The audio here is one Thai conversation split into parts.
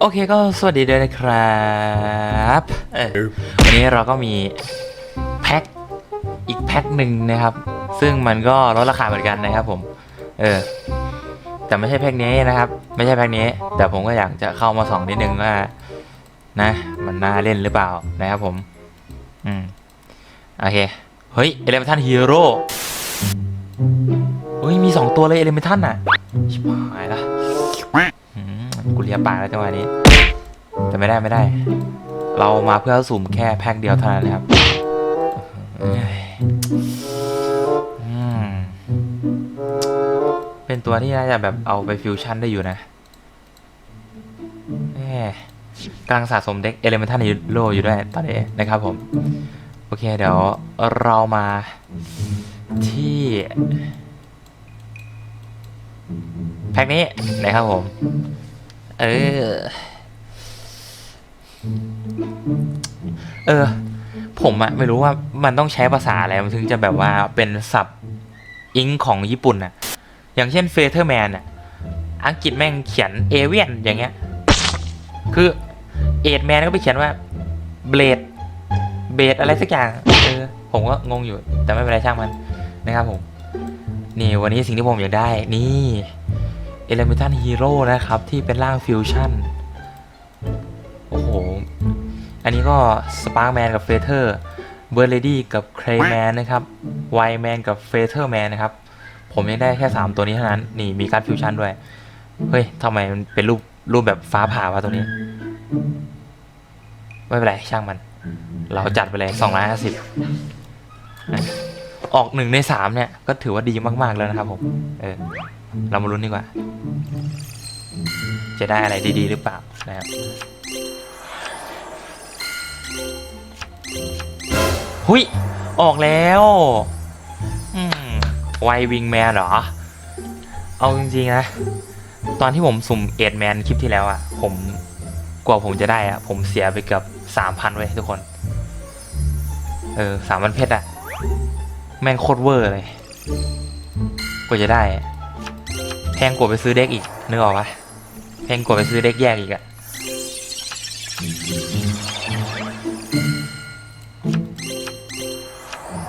โอเคก็สวัสดีด้วยนะครับเออวันนี้เราก็มีแพ็คอีกแพ็คหนึ่งนะครับ ซึ่งมันก็ลดราคาเหมือนกันนะครับผม เออ แต่ไม่ใช่แพ็คนี้นะครับ ไม่ใช่แพ็คนี้ แต่ผมก็อยากจะเข้ามาส่องนิดนึงว่า นะ มันน่าเล่นหรือเปล่านะครับผม อืม โอเค เฮ้ย เอเลเมทันฮีโร่เฮ้ย มีสองตัวเลยเอเลเมทันอะชิบหายละ กูเลียปากแล้วจังหวะนี้ แต่ไม่ได้ไม่ได้ เรามาเพื่อสุ่มแค่แพ็คเดียวเท่านั้นนะครับเป็นตัวที่น่าจะแบบเอาไปฟิวชั่นได้อยู่นะกำลังสะสมเด็กเอเลเมนทันฮีโร่อยู่ด้วยตอนนี้นะครับผม โอเคเดี๋ยวเรามาที่แพ็คนี้นะครับผม เออ เออ ผมอะไม่รู้ว่ามันต้องใช้ภาษาอะไร มันถึงจะแบบว่าเป็นศัพท์อิงของญี่ปุ่นอะอย่างเช่นเฟเธอร์แมนอะอังกฤษแม่งเขียนเอเวียนอย่างเงี้ย คือเอดแมนก็ไปเขียนว่าเบลดเบดอะไรสักอย่างเออผมก็งงอยู่ แต่ไม่เป็นไรช่างมันนะครับผม นี่วันนี้สิ่งที่ผมอยากได้ นี่ เอลเมทันฮีโร่นะครับ ที่เป็นร่างฟิวชั่น โอ้โห อันนี้ก็สปาร์แมนกับเฟเธอร์เบอร์เลดี้กับเครแมนนะครับไวแมนกับเฟเธอร์แมนนะครับ ผมยังได้แค่ 3 ตัวนี้เท่านั้น นี่มีการฟิวชั่นด้วย เฮ้ยทำไมมันเป็นรูปรูปแบบฟ้าผ่าวะตัวนี้ ไม่เป็นไร ช่างมัน เราจัดไปเลย2 5 0ออกหนึ่งในสามเนี่ย ก็ถือว่าดีมาก ๆ แล้วนะครับผม เออ เรามาลุ้นดีกว่า จะได้อะไรดีๆ หรือเปล่านะครับหุยออกแล้วไววิงแมนเหรอ เอาจริงๆนะ ตอนที่ผมสุ่มเอ็ดแมนคลิปที่แล้วอะผมกว่าผมจะได้อะผมเสียไปเกือบสามพันเว้ยทุกคน เออสามพันเพชรอะแม่งโคตรเวอร์เลย กว่าจะได้ แพงกว่าไปซื้อเด็กอีกนึกออกปะแพงกว่าไปซื้อเด็กแยกอีกอะ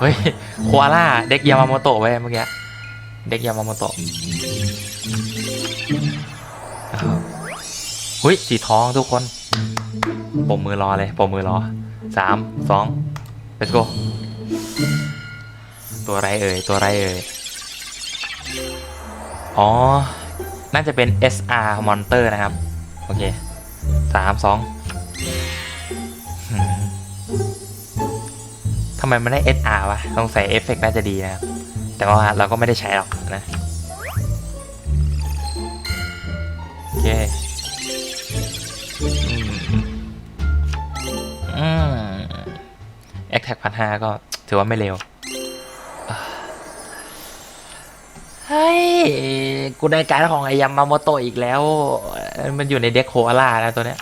เฮ้ยโคอาล่าเด็กยามาโมโตะไว้เมื่อกี้เด็กยามาโมโตะเฮ้ยสีทองทุกคนผมมือรอเลยผมมือรอสามสอง let's go ตัวไรเอ่ยตัวไรเอ่ย อ๋อ น่าจะเป็น SR Monster นะครับ โอเคสามสองทำไมมันได้ SR วะต้องใส่เอฟเฟกต์น่าจะดีนะครับ แต่ว่าเราก็ไม่ได้ใช้หรอกนะ โอเคอืมแอคแท็กพันห้าก็ถือว่าไม่เร็ว เฮ้ย กูได้การของไอยามาโมโตอีกแล้ว มันอยู่ในเด็กโคอาล่าแล้วตัวเนี้ย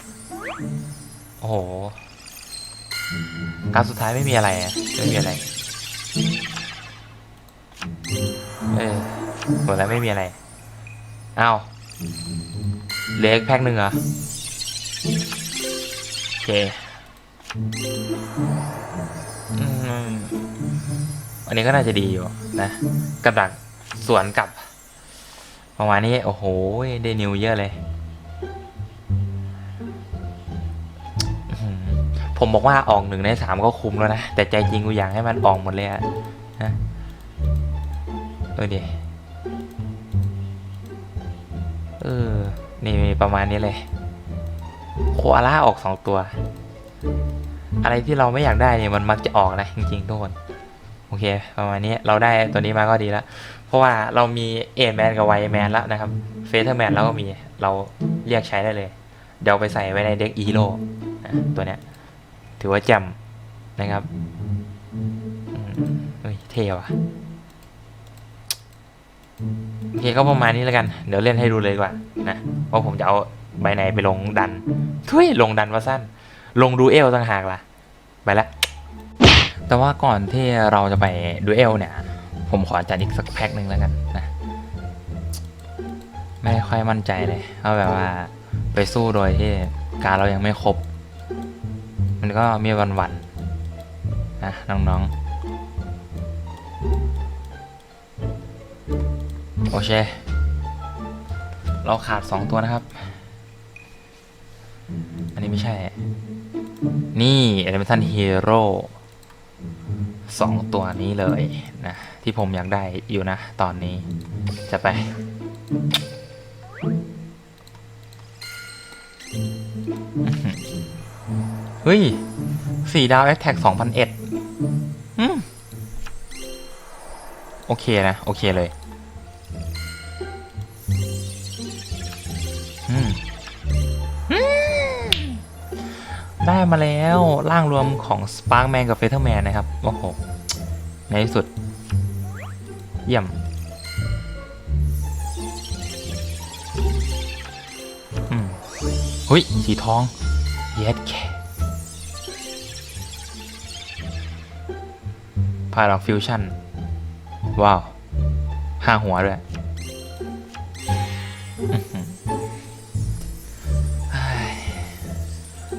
โอ้โห การสุดท้ายไม่มีอะไรอะไม่มีอะไร เออหมดแล้วไม่มีอะไร อ้าวเหลืออีกแพ็คหนึ่งเหรอ โอเคอืมอันนี้ก็น่าจะดีอยู่นะ กับดัก สวนกับ ประมาณนี้ โอ้โห ได้นิวเยอะเลย ผมบอกว่าออกหนึ่งในสามก็คุ้มแล้วนะ แต่ใจจริงกูอยากให้มันออกหมดเลยอะนะเออดีเออ นี่ประมาณนี้เลย โคอาล่าออกสองตัว อะไรที่เราไม่อยากได้เนี่ยมันมักจะออกนะจริงๆทุกคน โอเคประมาณนี้เราได้ตัวนี้มาก็ดีแล้ว เพราะว่าเรามีเอแมนกับไวแมนแล้วนะครับเฟเธอร์แมนเราก็มีเราเรียกใช้ได้เลย เดี๋ยวไปใส่ไว้ในเด็กอีโร่ตัวเนี้ยถือว่าแจ่มนะครับเฮ้ยเท่ว่ะโอเคก็ประมาณนี้แล้วกัน เดี๋ยวเล่นให้ดูเลยกว่านะว่าผมจะเอาใบไหนไปลงดันทุยลงดันว่าสั้น ลงดูเอลต่างหากล่ะ ไปละ แต่ว่าก่อนที่เราจะไปดูเอลเนี่ย ผมขอจัดอีกสักแพ็คหนึ่งแล้วกันนะ ไม่ค่อยมั่นใจเลยว่าแบบว่าไปสู้โดยที่การเรายังไม่ครบ มันก็มีวันๆนะน้องๆ โอเค เราขาด2ตัวนะครับ อันนี้ไม่ใช่ นี่ Elemental Hero สองตัวนี้เลยนะที่ผมอยากได้อยู่นะ ตอนนี้จะไป เฮ้ยสี่ดาวแอคแท็กสองพันเอ็ดโอเคนะ โอเคเลย มาแล้วร่างรวมของ Sparkman กับ Featherman นะครับ โอ้โห ในที่สุด เยี่ยม อืมหุยสีทอง เย็ดแค่พาราฟิวชั่น ว้าว ห้าหัวด้วย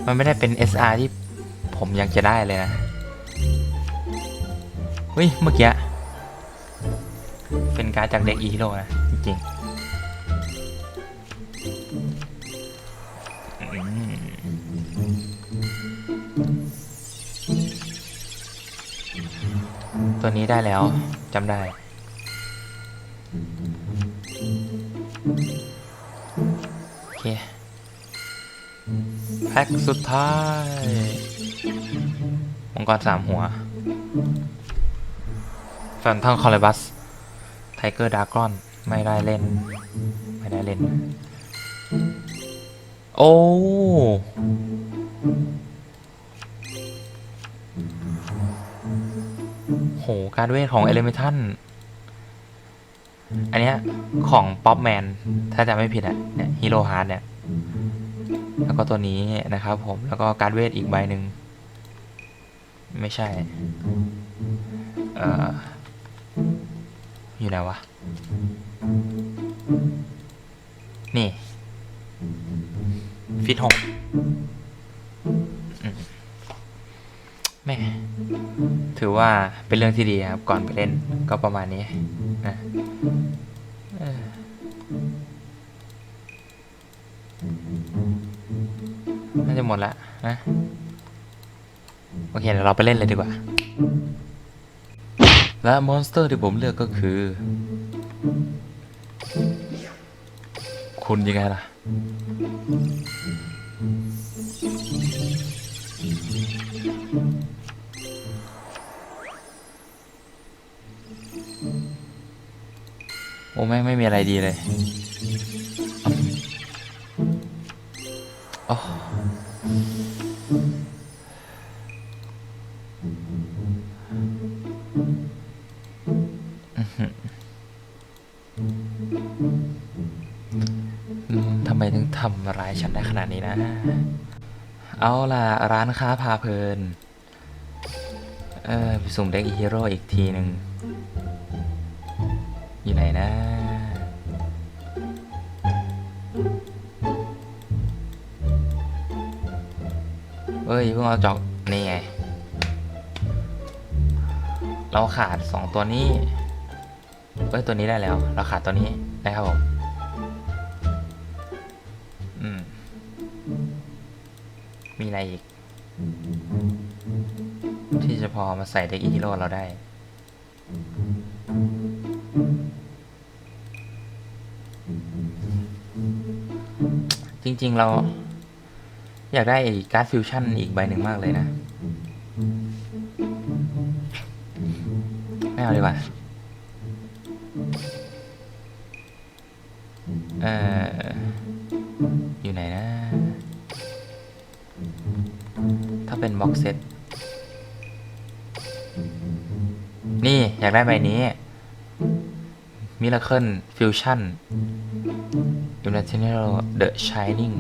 มันไม่ได้เป็น SR ที่ผมยากจะได้เลยนะเฮ้ยเมื่อกี้ เป็นการจากเด็กอีฮิโร่นะ จริงตัวนี้ได้แล้วจำได้ โอเค แพ็คสุดท้ายมังกรสามหัวแฟนทังคอลเลบัส ไทเกอร์ดากอน ไม่ได้เล่น ไม่ได้เล่น โอ้โห การเวทของเอเลเมทันอันเนี้ยของป๊อปแมน ถ้าจำไม่ผิดอะเนี่ยฮีโร่ฮาร์ดเนี่ย แล้วก็ตัวนี้นะครับผมแล้วก็การเวทอีกใบหนึ่งไม่ใช่ เอ่อ อยู่ไหนวะ นี่ ฟิตหกอืมแม่ ถือว่าเป็นเรื่องที่ดีครับ ก่อนไปเล่นก็ประมาณนี้นะ หมดละนะโอเคเดี๋ยวเราไปเล่นเลยดีกว่า และมอนสเตอร์ที่ผมเลือกก็คือ คุณยังไงล่ะ โอ้ไม่งไม่มีอะไรดีเลย ทำไมถึงทำร้ายฉันได้ขนาดนี้นะ เอาล่ะ ร้านค้าพาเพลิน เออไปสุ่มเด็กฮีโร่อีกทีหนึ่งอยู่ไหนนะเอ้ยเพิ่งเอาจอก นี่ไง เราขาดสองตัวนี้ เอ้ยตัวนี้ได้แล้ว เราขาดตัวนี้นะครับผมอืมมีอะไรอีก ที่จะพอมาใส่เด็กอีฮิโร่เราได้จริง ๆ เรา อยากได้การ์ดฟิวชั่นอีกใบหนึ่งมากเลยนะ ไม่เอาดีกว่า เอออยู่ไหนนะ ถ้าเป็นบ็อกเซตนี่ อยากได้ใบนี้ Miracle Fusion Universal The Shining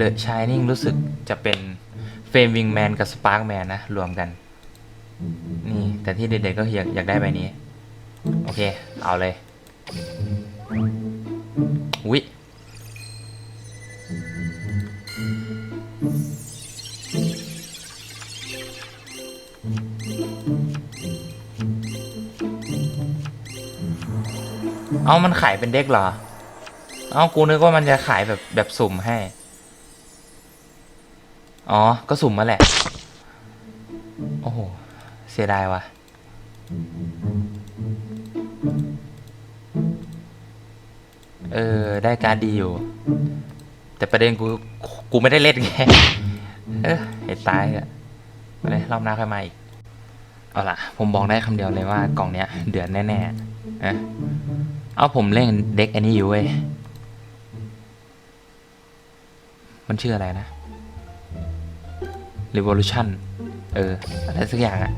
The Shining รู้สึกจะเป็นเฟรมวิงแมนกับสปาร์กแมนนะ รวมกัน นี่ แต่ที่เด็กๆก็อยากอยากได้ใบนี้ โอเค เอาเลย อุ้ยเอามันขายเป็นเด็กเหรอ เอากูนึกว่ามันจะขายแบบแบบสุ่มให้ อ๋อ ก็สุ่มมาแหละ โอ้โห เสียดายว่ะ เออ ได้การดีอยู่ แต่ประเด็นกู กูไม่ได้เล่นไง เออเห็นตายอะมาเลยรอบหน้าค่อยมาอีก เอาล่ะ ผมบอกได้คำเดียวเลยว่ากล่องเนี้ย เดือดแน่ๆนะเอาผมเล่นเด็กอันนี้อยู่เว้ย มันชื่ออะไรนะ Revolution เออ อะไรสักอย่างอะ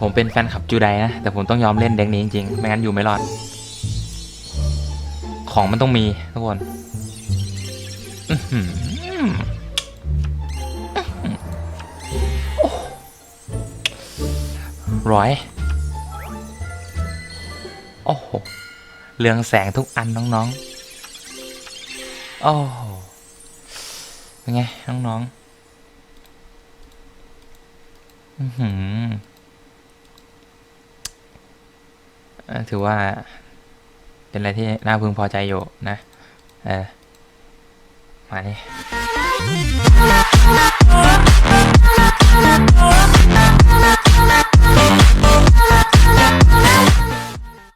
ผมเป็นแฟนคลับจูไดนะ แต่ผมต้องยอมเล่นเด็กนี้จริงๆ ไม่งั้นอยู่ไม่รอด ของมันต้องมีทุกคนร้อย โอ้โห เรืองแสงทุกอันน้องๆ โอ้โห เป็นไง น้องๆ อือหือถือว่า เป็นอะไรที่น่าพึงพอใจอยู่นะเออมานี่